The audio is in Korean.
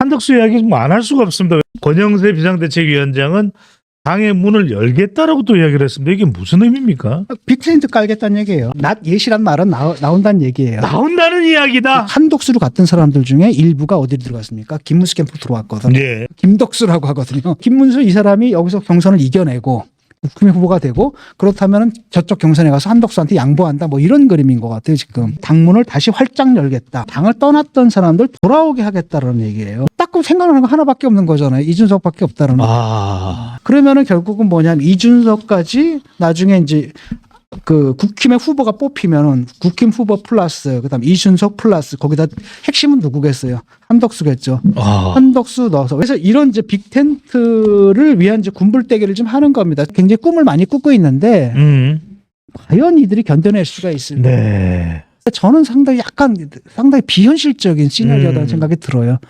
한덕수 이야기 뭐 안 할 수가 없습니다. 권영세 비상대책위원장은 당의 문을 열겠다라고 또 이야기를 했습니다. 이게 무슨 의미입니까? 빅텐트 깔겠다는 얘기예요. 낮 예시란 말은 나, 나온다는 얘기예요. 나온다는 이야기다. 한독수로 갔던 사람들 중에 일부가 어디로 들어갔습니까? 김문수 캠프 들어왔거든. 예. 김덕수라고 하거든요. 김문수 이 사람이 여기서 경선을 이겨내고 국힘의 후보가 되고 그렇다면 저쪽 경선에 가서 한덕수한테 양보한다 뭐 이런 그림인 것 같아요 지금. 당문을 다시 활짝 열겠다. 당을 떠났던 사람들 돌아오게 하겠다라는 얘기예요. 딱 생각나는 거 하나밖에 없는 거잖아요. 이준석밖에 없다는 거. 아. 그러면은 결국은 뭐냐면 이준석까지 나중에 이제 그 국힘의 후보가 뽑히면은 국힘 후보 플러스 그다음 이준석 플러스 거기다 핵심은 누구겠어요 한덕수겠죠 아. 한덕수 넣어서 그래서 이런 이제 빅텐트를 위한 이제 군불대기를 좀 하는 겁니다. 굉장히 꿈을 많이 꾸고 있는데 음. 과연 이들이 견뎌낼 수가 있을까? 네. 저는 상당히 약간 상당히 비현실적인 시나리오라는 음. 생각이 들어요.